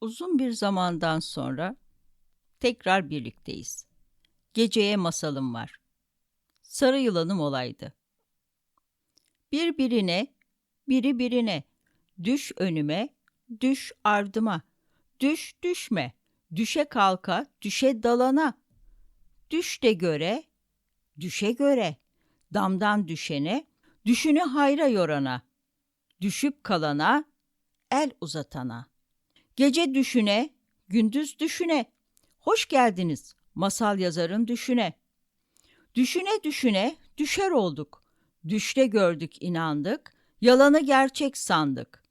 Uzun bir zamandan sonra tekrar birlikteyiz. Geceye masalım var. Sarı yılanım olaydı. Birbirine, biri birine, düş önüme, düş ardıma, düş düşme, düşe kalka, düşe dalana, düş de göre, düşe göre, damdan düşene, düşünü hayra yorana, düşüp kalana, el uzatana. Gece düşüne, gündüz düşüne. Hoş geldiniz masal yazarın düşüne. Düşüne düşüne düşer olduk. Düşte gördük inandık, yalanı gerçek sandık.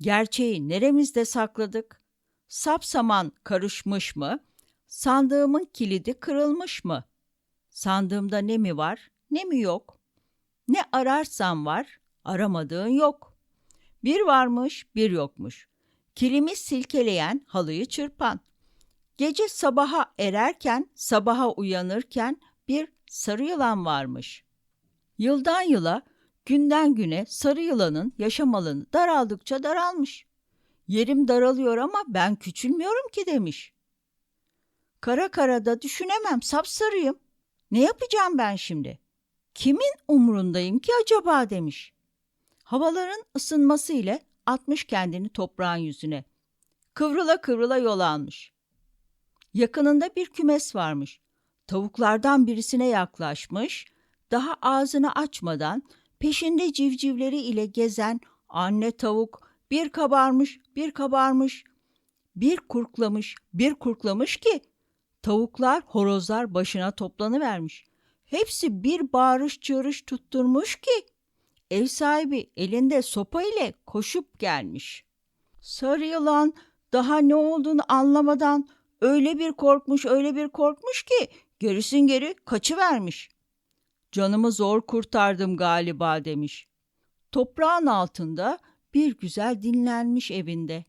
Gerçeği neremizde sakladık? Sapsaman karışmış mı? Sandığımın kilidi kırılmış mı? Sandığımda ne mi var, ne mi yok? Ne ararsan var, aramadığın yok. Bir varmış, bir yokmuş. Kilimi silkeleyen, halıyı çırpan. Gece sabaha ererken, sabaha uyanırken bir sarı yılan varmış. Yıldan yıla, günden güne sarı yılanın yaşam alanı daraldıkça daralmış. Yerim daralıyor ama ben küçülmüyorum ki demiş. Kara kara da düşünemem, sapsarıyım. Ne yapacağım ben şimdi? Kimin umrundayım ki acaba demiş. Havaların ısınması ile atmış kendini toprağın yüzüne. Kıvrıla kıvrıla yol almış. Yakınında bir kümes varmış. Tavuklardan birisine yaklaşmış, daha ağzını açmadan peşinde civcivleri ile gezen anne tavuk bir kabarmış, bir kabarmış, bir kurklamış, bir kurklamış ki tavuklar, horozlar başına toplanıvermiş. Hepsi bir bağırış çığırış tutturmuş ki ev sahibi elinde sopa ile koşup gelmiş. Sarı yılan daha ne olduğunu anlamadan öyle bir korkmuş, öyle bir korkmuş ki gerisin geri kaçıvermiş. Canımı zor kurtardım galiba demiş. Toprağın altında bir güzel dinlenmiş evinde.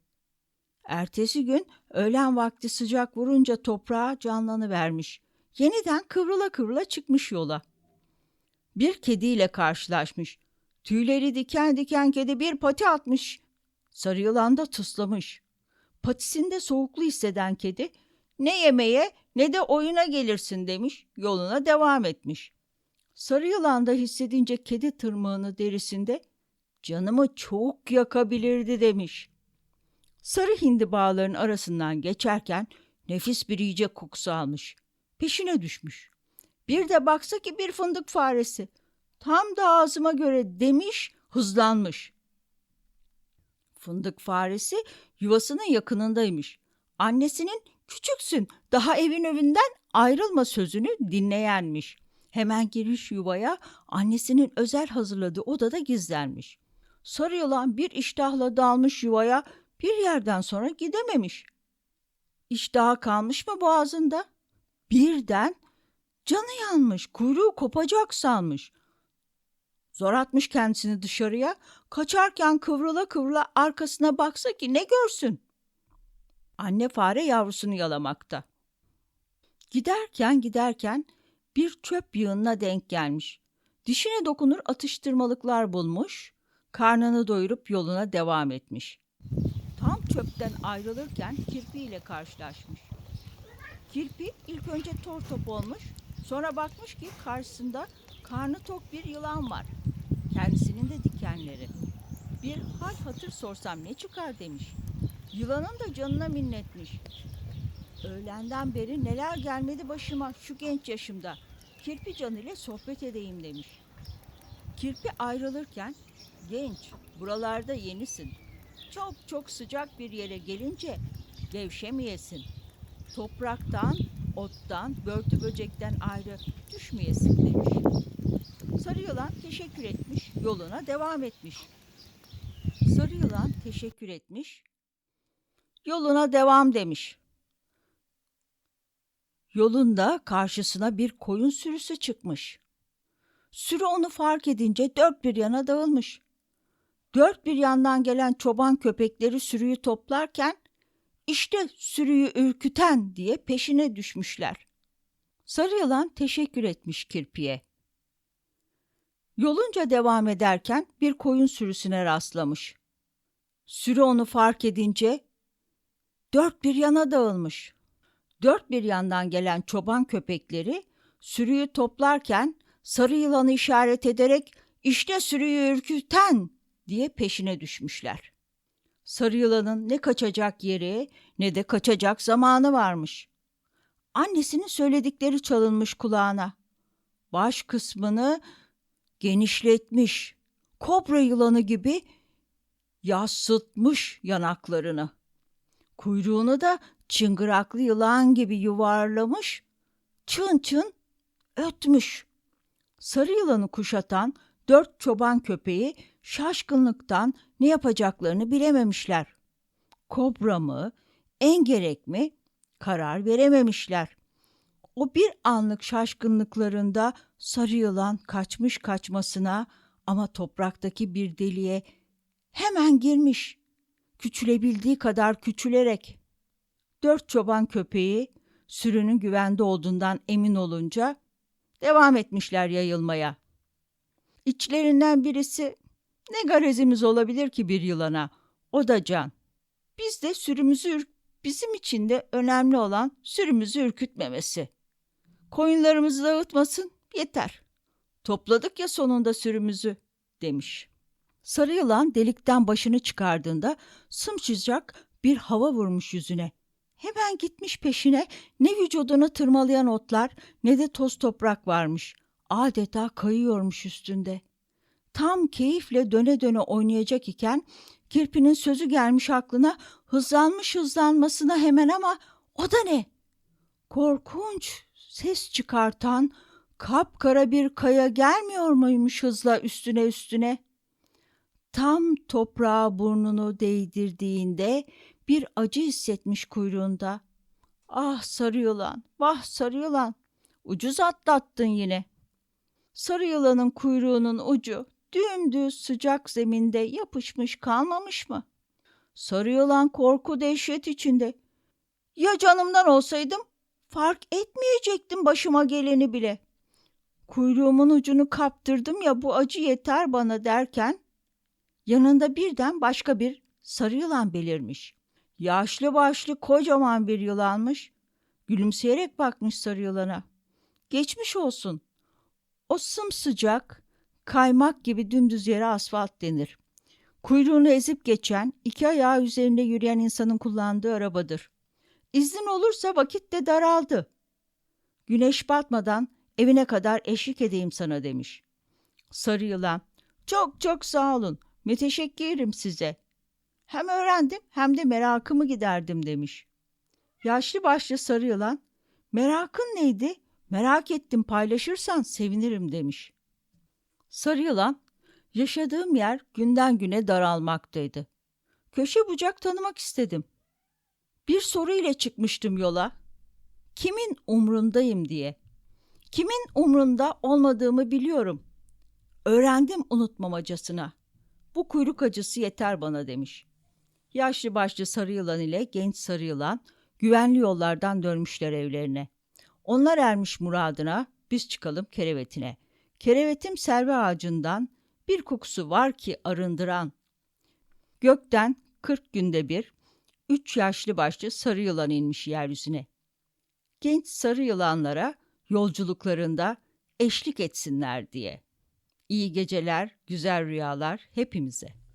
Ertesi gün öğlen vakti sıcak vurunca toprağa canlanıvermiş. Yeniden kıvrıla kıvrıla çıkmış yola. Bir kediyle karşılaşmış. Tüyleri diken diken kedi bir pati atmış. Sarı yılan da tıslamış. Patisinde soğuklu hisseden kedi ne yemeğe ne de oyuna gelirsin demiş. Yoluna devam etmiş. Sarı yılan da hissedince kedi tırmığını derisinde canımı çok yakabilirdi demiş. Sarı hindi bağların arasından geçerken nefis bir yiyecek kokusu almış. Peşine düşmüş. Bir de baksa ki bir fındık faresi. Tam da ağzıma göre demiş, hızlanmış. Fındık faresi yuvasının yakınındaymış. Annesinin küçüksün, daha evin evinden ayrılma sözünü dinleyenmiş. Hemen giriş yuvaya annesinin özel hazırladığı odada gizlenmiş. Sarı yılan bir iştahla dalmış yuvaya bir yerden sonra gidememiş. İştahı kalmış mı boğazında? Birden canı yanmış, kuyruğu kopacak sanmış. Zor atmış kendisini dışarıya, kaçarken kıvrıla kıvrıla arkasına baksa ki ne görsün? Anne fare yavrusunu yalamakta. Giderken giderken bir çöp yığınına denk gelmiş. Dişine dokunur atıştırmalıklar bulmuş, karnını doyurup yoluna devam etmiş. Tam çöpten ayrılırken kirpi ile karşılaşmış. Kirpi ilk önce tor top olmuş, sonra bakmış ki karşısında karnı tok bir yılan var. Kendisinin de dikenleri. Bir hal hatır sorsam ne çıkar demiş. Yılanın da canına minnetmiş. Öğlenden beri neler gelmedi başıma şu genç yaşımda. Kirpi can ile sohbet edeyim demiş. Kirpi ayrılırken genç buralarda yenisin. Çok çok sıcak bir yere gelince gevşemeyesin. Topraktan, ottan, börtü böcekten ayrı düşmeyesin demiş. Sarı yılan teşekkür etmiş, yoluna devam etmiş. Sarı yılan teşekkür etmiş, yoluna devam demiş. Yolunda karşısına bir koyun sürüsü çıkmış. Sürü onu fark edince dört bir yana dağılmış. Dört bir yandan gelen çoban köpekleri sürüyü toplarken işte sürüyü ürküten diye peşine düşmüşler. Sarı yılan teşekkür etmiş kirpiye. Yolunca devam ederken bir koyun sürüsüne rastlamış. Sürü onu fark edince dört bir yana dağılmış. Dört bir yandan gelen çoban köpekleri sürüyü toplarken sarı yılanı işaret ederek işte sürüyü ürküten diye peşine düşmüşler. Sarı yılanın ne kaçacak yeri ne de kaçacak zamanı varmış. Annesinin söyledikleri çalınmış kulağına. Baş kısmını genişletmiş, kobra yılanı gibi yassıtmış yanaklarını. Kuyruğunu da çıngıraklı yılan gibi yuvarlamış, çın çın ötmüş. Sarı yılanı kuşatan dört çoban köpeği şaşkınlıktan ne yapacaklarını bilememişler. Kobra mı, engerek mi karar verememişler. O bir anlık şaşkınlıklarında sarı yılan kaçmış kaçmasına ama topraktaki bir deliğe hemen girmiş. Küçülebildiği kadar küçülerek. Dört çoban köpeği sürünün güvende olduğundan emin olunca devam etmişler yayılmaya. İçlerinden birisi ne garezimiz olabilir ki bir yılana? O da can. Biz de sürümüzü bizim için de önemli olan sürümüzü ürkütmemesi. Koyunlarımızı dağıtmasın yeter. Topladık ya sonunda sürümüzü demiş. Sarı yılan delikten başını çıkardığında sımsıcak bir hava vurmuş yüzüne. Hemen gitmiş peşine ne vücudunu tırmalayan otlar ne de toz toprak varmış. Adeta kayıyormuş üstünde. Tam keyifle döne döne oynayacak iken kirpinin sözü gelmiş aklına hızlanmış hızlanmasına hemen ama o da ne? Korkunç ses çıkartan kapkara bir kaya gelmiyor muymuş hızla üstüne üstüne? Tam toprağa burnunu değdirdiğinde bir acı hissetmiş kuyruğunda. Ah sarı yılan, vah sarı yılan. Ucuz atlattın yine. Sarı yılanın kuyruğunun ucu dümdüz sıcak zeminde yapışmış kalmamış mı? Sarı yılan korku dehşet içinde. Ya canımdan olsaydım fark etmeyecektim başıma geleni bile. Kuyruğumun ucunu kaptırdım ya bu acı yeter bana derken yanında birden başka bir sarı yılan belirmiş. Yaşlı başlı kocaman bir yılanmış. Gülümseyerek bakmış sarı yılana. Geçmiş olsun. O sımsıcak, kaymak gibi dümdüz yere asfalt denir. Kuyruğunu ezip geçen, iki ayağı üzerinde yürüyen insanın kullandığı arabadır. İznin olursa vakit de daraldı. Güneş batmadan evine kadar eşlik edeyim sana demiş. Sarı yılan, çok çok sağ olun, müteşekkirim size. Hem öğrendim hem de merakımı giderdim demiş. Yaşlı başlı sarı yılan, merakın neydi? Merak ettim paylaşırsan sevinirim demiş. Sarı yılan, yaşadığım yer günden güne daralmaktaydı. Köşe bucak tanımak istedim. Bir soru ile çıkmıştım yola. Kimin umrundayım diye. Kimin umrunda olmadığımı biliyorum. Öğrendim unutmamacasına. Bu kuyruk acısı yeter bana demiş. Yaşlı başlı sarı yılan ile genç sarı yılan güvenli yollardan dönmüşler evlerine. Onlar ermiş muradına, biz çıkalım kerevetine. Kerevetim serve ağacından bir kokusu var ki arındıran. Gökten kırk günde bir, üç yaşlı başlı sarı yılan inmiş yeryüzüne. Genç sarı yılanlara yolculuklarında eşlik etsinler diye. İyi geceler, güzel rüyalar hepimize.